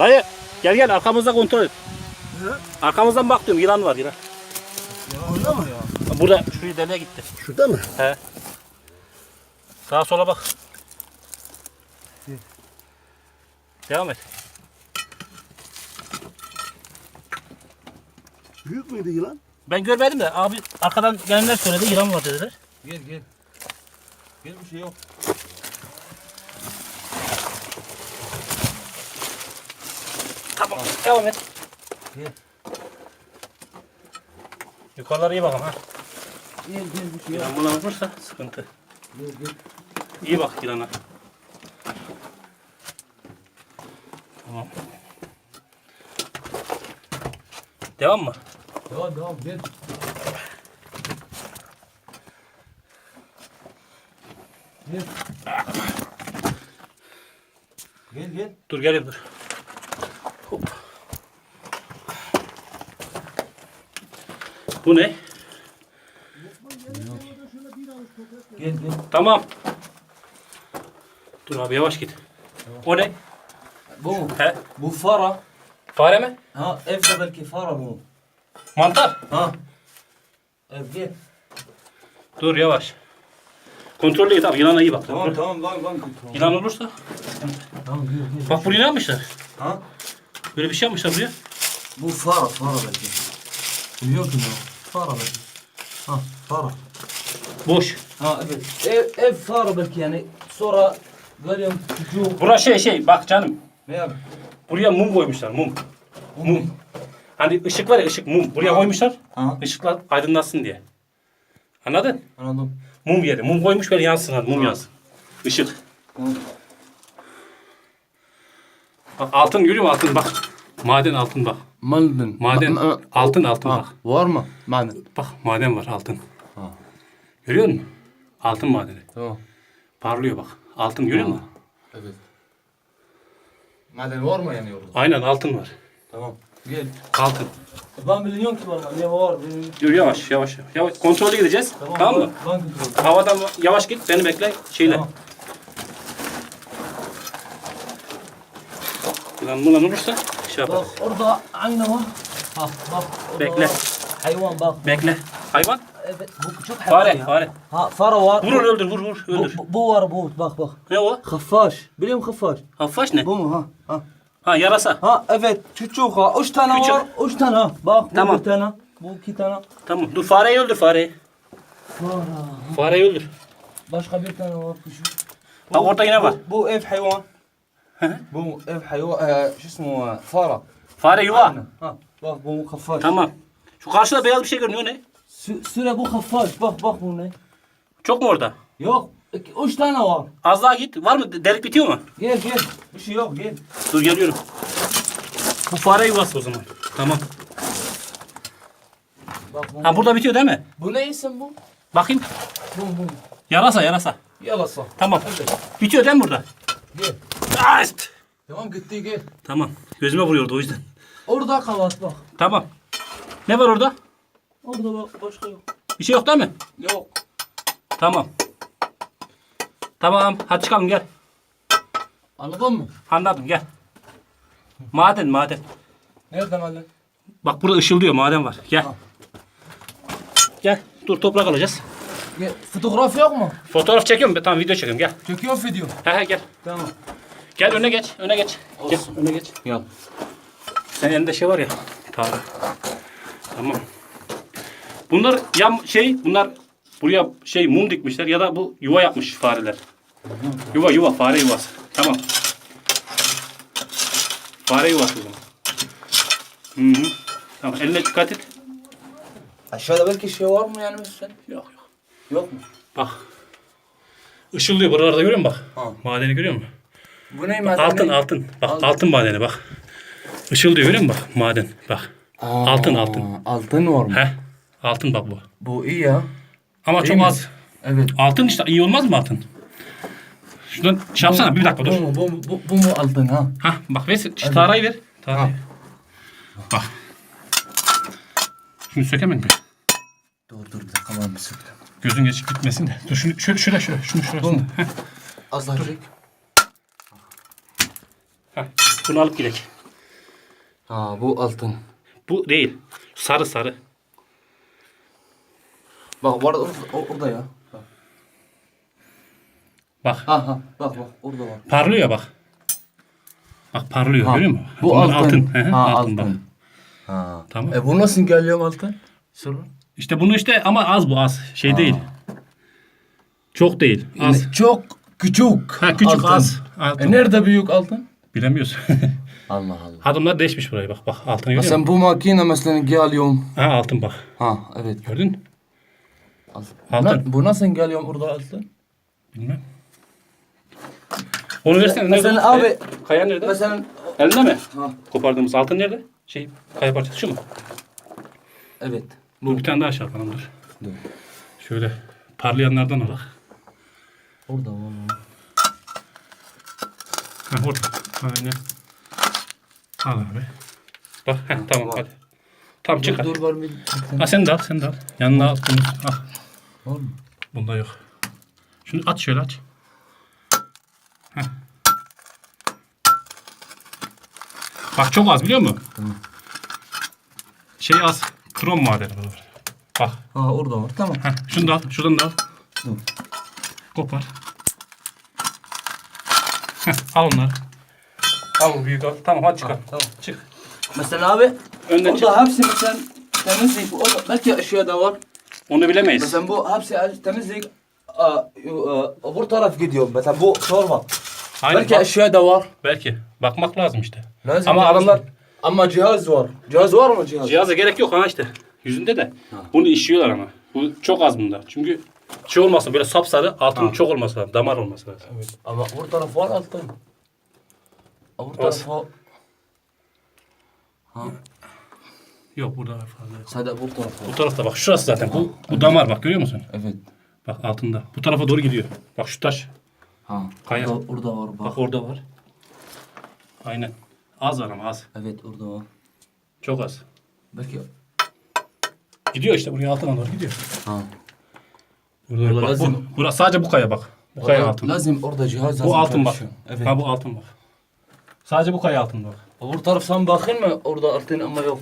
Dayı gel gel arkamızda kontrol et. Arkamızdan bak diyorum yılan var yılan. Orada mı? Burada şuraya deliğe gitti. Şurada mı? He. Sağa sola bak. Devam et. Büyük müydü yılan? Ben görmedim de abi arkadan gelenler söyledi yılan var dediler. Gel gel. Gel bir şey yok. Tamam devam et. Gel. Yukarılara iyi bakalım ha. Gel gel bir şey. Yılan buna vurursa sıkıntı. Gel gel. İyi bak yılana. Tamam. Devam mı? Devam devam gel. Gel. Gel gel. Dur geliyorum dur. Hop. Bu ne? Gel gel. Tamam. Dur abi yavaş git. O ne? Bu mu? He? Bu fara. Fare mi? Ha evde belki fara bu. Mantar. Ha. Ev gel. Dur yavaş. Kontrollü git abi yılana iyi bak. Tamam tamam ben ben tamam. Yılan olursa. Tamam gel gel. Bak buraya ne yapmışlar? Ha? Böyle bir şey yapmışlar buraya. Bu fara fara belki. Biliyor ki bu. Fara belki. Ha fara. Boş. Ha evet. Ev, ev fara belki yani. Sonra geliyorum çocuğu. Bura şey şey bak canım. Ne abi? Buraya mum koymuşlar mum. Mum. Hani ışık var ya ışık mum. Buraya koymuşlar. Ha. Işıklar aydınlatsın diye. Anladın? Anladım. Mum yeri. Mum koymuş böyle yansın hadi mum yansın. Işık. Tamam. Altın görüyor musun altın bak. Maden altın bak. Maden. Maden altın altın bak. Var mı? Maden. Bak maden var altın. Ha. Görüyor musun? Altın madeni. Tamam. Parlıyor bak. Altın görüyor musun? Evet. Maden var mı yani orada? Aynen altın var. Tamam. Gel. Altın. Ben biliyorum ki var mı? Ne var? Benim... Dur yavaş yavaş. Yavaş. Kontrollü gideceğiz. Tamam, mı? Ben kontrol. Havadan yavaş git. Beni bekle. Şeyle. Tamam. Bulan olursa şey yapar. Bak orada ayna var. Ha bak. orada Bekle. Hayvan bak. Bekle. Hayvan. Evet bu çok hayvan Fare. ya. Fare. Ha fare var. Vur onu öldür. Vur vur. Öldür. bu, bu var bu bak bak. Ne o? Hafaş. Biliyor musun hafaş? Hafaş ne? Bu mu ha? Ha. Ha yarasa. Ha evet çocuk ha. Üç tane Küçük. var. Üç tane ha. Bak bu Tamam. bir tane. Bu iki tane. Tamam. Dur fareyi öldür fareyi. Var Fareyi öldür. Başka bir tane var küçük. Bak orada yine var. Bu, bu ev hayvan. Bu ev hayvan. Ee, şu ismi fara. Fare yuva. Ha. Bak bu hafaş. Tamam. Şu karşıda beyaz bir şey görünüyor ne? Sü süre bu hafaş. Bak bak bu ne? Çok mu orada? Yok. iki- Üç tane var. Az daha git. Var mı? Delik bitiyor mu? Gel gel. Bir şey yok gel. Dur geliyorum. Bu fare yuvası o zaman. Tamam. Bak bu. Ha burada bitiyor değil mi? Bu ne isim bu? Bakayım. Bu bu. Yarasa yarasa. Yalasa. Tamam. Evet. Bitiyor değil mi burada? Gel. Aa, ist. Tamam gitti gel. Tamam. Gözüme vuruyordu o yüzden. Orada kavat bak. Tamam. Ne var orada? Orada bak başka yok. Bir şey yok değil mi? Yok. Tamam. Tamam. Hadi çıkalım gel. Anladın mı? Anladım gel. Maden maden. Nereden aldın? Bak burada ışıldıyor maden var. Gel. Ha. Gel. Dur toprak alacağız. Gel. Fotoğraf yok mu? Fotoğraf çekiyorum. Tamam video çekiyorum gel. Çekiyor video. He he gel. Tamam. Gel öne geç. Öne geç. Gel Olsun. öne geç. Gel. Senin elinde şey var ya. Tarık. Tamam. Bunlar ya şey bunlar buraya şey mum dikmişler ya da bu yuva yapmış fareler. Yuva yuva fare yuvası. Tamam. Fare yuvası o zaman. Hı hı. Tamam eline dikkat et. Aşağıda belki şey var mı yani sen? Yok yok. Yok mu? Bak. Işıldıyor buralarda görüyor musun bak? Ha. Madeni görüyor musun? Bu ne Bak, altın altın. Bak altın. Altın. madeni bak. Işıldıyor görüyor musun bak maden bak. Altın, altın. Altın var mı? He. Altın bak bu. Bu iyi ya. Ama Değil çok mi? az. Evet. Altın işte iyi olmaz mı altın? Şuradan şey yapsana bir dakika bu, dur. Bu, bu, bu, bu mu altın ha? Hah bak ver şu tarayı ver. Tarayı. Ha. Bak. Şunu sökemedim mi? Dur dur bir dakika ben bir söktüm. Gözün geçip gitmesin de. Dur şunu şöyle şöyle şunu şurasında. Heh, Azıcık. Heh. Bunu alıp gidelim. Ha bu altın. Bu değil. Sarı sarı. Bak var orada, orada ya. Bak. Bak Ha ha bak bak orada var. parlıyor bak. Bak parlıyor Ha, görüyor musun? Bu Bunlar altın. Hı, Ha altın, altın. bak. Ha. Tamam. E bu nasıl geliyor altın? Sorun. İşte bunu işte ama az bu az. Şey değil. Çok değil. Az. Çok küçük. Ha küçük altın. az. Altın. E nerede büyük altın? Bilemiyorsun. Allah Allah. Adımlar değişmiş burayı bak. Bak altını Ya görüyor musun? sen bu makine mesela geliyorum. Ha altın bak. Ha evet. Gördün mü? Altın. Altın. Bu, nasıl geliyor burada altın? Bilmem. Onu versene. Mesela nerede? abi- Kaya- Kaya nerede? Mesela Elinde mi? ha Kopardığımız altın nerede? Şey kaya parçası şu mu? evet. Bu bir tane daha şey yapalım dur. Dur. Şöyle parlayanlardan alak. Orada var. Ha orada. Aynen. Al abi. Bak heh, tamam var. hadi. Tam çıkar. Dur, var bir. Ha sen de al sen de al. Yanına al bunu. Al. Var mı? Bunda yok. Şunu aç şöyle aç. Heh. Bak çok az biliyor musun? Tamam. Şey az. Krom madeni bu. Bak. Ha orada var. Tamam. Heh, şunu da al. Şuradan da al. Dur. Kopar. Heh, al onları. Al bu büyük al. Tamam hadi çıkar. tamam. Çık. Mesela abi Önden çık. orada hepsi mesela temizlik. Orada belki eşya da var. Onu bilemeyiz. Mesela bu hepsi temizlik. Aa, yu- aa, bu taraf gidiyor. Mesela bu sorma. Aynen, belki bak- eşya da var. belki. Bakmak lazım işte. Lazım, Ama lazım. adamlar Ama cihaz var. Cihaz var mı cihaz? cihaza gerek yok ha işte. Yüzünde de. Bunu işiyorlar ama. Bu çok az bunda. Çünkü şey olmasın böyle sapsarı altının çok olması lazım. Damar olması lazım. Evet. Ama bu taraf var altın. Bu taraf var. Ha. Yok burada var fazla. Sadece bu taraf Bu tarafta bak şurası zaten. Bu, bu damar bak görüyor musun? Evet. Bak altında. Bu tarafa doğru gidiyor. Bak şu taş. Ha. Kaya. Orada, orada var bak. Bak orada var. Aynen. Az var ama az. Evet orada var. Çok az. Belki Gidiyor işte buraya altına doğru gidiyor. ha. Burada. Burada Bak, bu, lazım. burası sadece bu kaya bak. Bu kaya altın. Lazım orada cihaz lazım. Bu altın bak. kardeşim. Evet. Ha bu altın bak. Sadece bu kaya altında. Öbür taraf sen bakın mı? Orada altın ama yok.